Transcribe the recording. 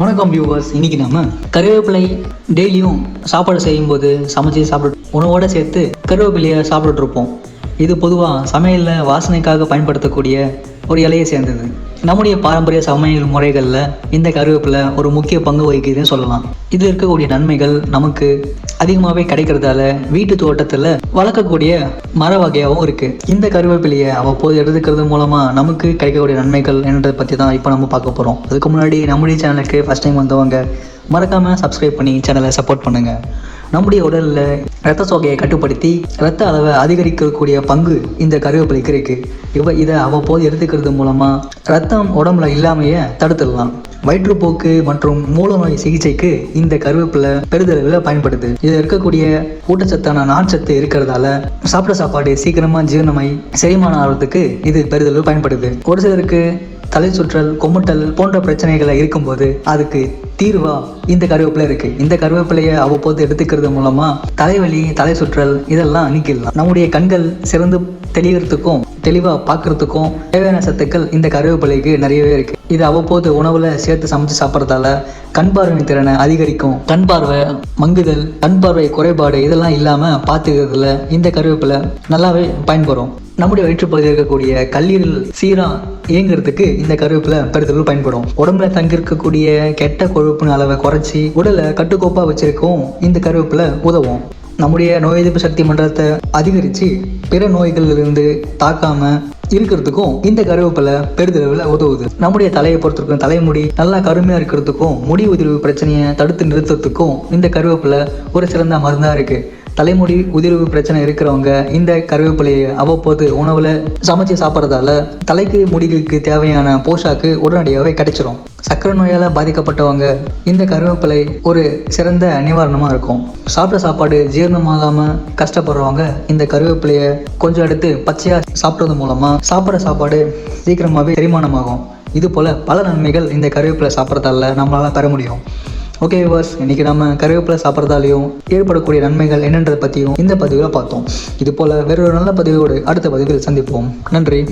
வணக்கம் வியூவர்ஸ் இன்னைக்கு நம்ம கருவேப்பிலை டெய்லியும் சாப்பாடு செய்யும்போது சமைச்சு சாப்பிட்டு உணவோட சேர்த்து கருவேப்பிலையை சாப்பிட்டுட்டு இருப்போம். இது பொதுவாக சமையலில் வாசனைக்காக பயன்படுத்தக்கூடிய ஒரு இலையை சேர்ந்தது. நம்முடைய பாரம்பரிய சமையல் முறைகளில் இந்த கருவேப்பிலை ஒரு முக்கிய பங்கு வகிக்குதுன்னு சொல்லலாம். இது இருக்கக்கூடிய நன்மைகள் நமக்கு அதிகமாகவே கிடைக்கிறதால வீட்டு தோட்டத்தில் வளர்க்கக்கூடிய மர வகையாகவும் இருக்குது இந்த கருவேப்பிலையை அவ்வப்போது எடுத்துக்கிறது மூலமாக நமக்கு கிடைக்கக்கூடிய நன்மைகள் என்னன்றதை பற்றி தான் இப்போ நம்ம பார்க்க போகிறோம் அதுக்கு முன்னாடி நம்முடைய சேனலுக்கு ஃபஸ்ட் டைம் வந்தவங்க மறக்காமல் சப்ஸ்கிரைப் பண்ணி சேனலை சப்போர்ட் பண்ணுங்கள் நம்முடைய உடலில் ரத்த சோகையை கட்டுப்படுத்தி ரத்த அளவை அதிகரிக்கக்கூடிய பங்கு இந்த கருவேப்பிலைக்கு இருக்குது இவ இதை அவ்வப்போது எடுத்துக்கிறது மூலமாக ரத்தம் உடம்புல இல்லாமையே தடுத்துடலாம். வயிற்றுப்போக்கு மற்றும் மூலநோய் சிகிச்சைக்கு இந்த கருவேப்பிலை பெரிதளவில் பயன்படுது. இதில் இருக்கக்கூடிய ஊட்டச்சத்தான நார்ச்சத்து இருக்கிறதால சாப்பிட்ட சாப்பாடு சீக்கிரமாக ஜீரணமாய் செரிமானம் ஆகிறதுக்கு இது பெரிதளவு பயன்படுது. ஒரு சிலருக்கு தலை சுற்றல் கொமுட்டல் போன்ற பிரச்சனைகளை இருக்கும்போது அதுக்கு தீர்வா இந்த கருவேப்பிலை இருக்கு. இந்த கருவேப்பிலையை அவ்வப்போது எடுத்துக்கிறது மூலமா தலைவலி தலை சுற்றல் இதெல்லாம் நீக்கிடலாம். நம்முடைய கண்கள் சிறந்து தெளிகிறதுக்கும் தெளிவாக பார்க்கறதுக்கும் தேவையான சத்துக்கள் இந்த கருவேப்பிலைக்கு நிறையவே இருக்கு. இது அவ்வப்போது உணவுல சேர்த்து சமைச்சு சாப்பிட்றதால கண் பார்வை திறனை அதிகரிக்கும். கண் பார்வை மங்குதல் கண் பார்வை குறைபாடு இதெல்லாம் இல்லாமல் பார்த்துக்கிறதுல இந்த கருவேப்பிலை நல்லாவே பயன்படும். நம்முடைய வயிற்றுப்பகுதியில் இருக்கக்கூடிய கல்லீரல் சீரா இயங்குறதுக்கு இந்த கருவேப்பிலை பெருத்தளவு பயன்படும். உடம்புல தங்கியிருக்கக்கூடிய கெட்ட கொழுப்பின் அளவை குறைச்சி உடலை கட்டுக்கோப்பாக வச்சிருக்கவும் இந்த கருவேப்பிலை உதவும். நம்முடைய நோய் எதிர்ப்பு சக்தி மன்றத்தை அதிகரித்து பிற நோய்களிலிருந்து தாக்காமல் இருக்கிறதுக்கும் இந்த கருவேப்பிலை பெருதளவில் உதவுது. நம்முடைய தலையை பொறுத்திருக்கும் தலைமுடி நல்லா கருமையாக இருக்கிறதுக்கும் முடி உதிர்வு பிரச்சனையை தடுத்து நிறுத்துறதுக்கும் இந்த கருவேப்பிலை ஒரு சிறந்த மருந்தாக இருக்குது தலைமுடி உதிர்வு பிரச்சனை இருக்கிறவங்க இந்த கருவேப்பிலையை அவ்வப்போது உணவில் சமைச்சு சாப்பிட்றதால தலைக்கு முடிகளுக்கு தேவையான போஷாக்கு உடனடியாகவே கிடைச்சிரும். சக்கரை நோயால் பாதிக்கப்பட்டவங்க இந்த கருவேப்பிலை ஒரு சிறந்த நிவாரணமாக இருக்கும். சாப்பிட்ட சாப்பாடு ஜீரணமாகாமல் கஷ்டப்படுறவங்க இந்த கருவேப்பிலையை கொஞ்சம் எடுத்து பச்சையாக சாப்பிட்றது மூலமாக சாப்பிட்ற சாப்பாடு சீக்கிரமாகவே செரிமானமாகும். இது போல் பல நன்மைகள் இந்த கருவேப்பிலை சாப்பிட்றதால நம்மளால் பெற முடியும். ஓகே விவர்ஸ் இன்றைக்கி நம்ம கருவேப்பிலை சாப்பிட்றதாலையும் ஏற்படக்கூடிய நன்மைகள் என்னன்றதை பற்றியும் இந்த பதிவில் பார்த்தோம். இது போல் வேறொரு நல்ல பதிவோடு அடுத்த பதிவில் சந்திப்போம். நன்றி.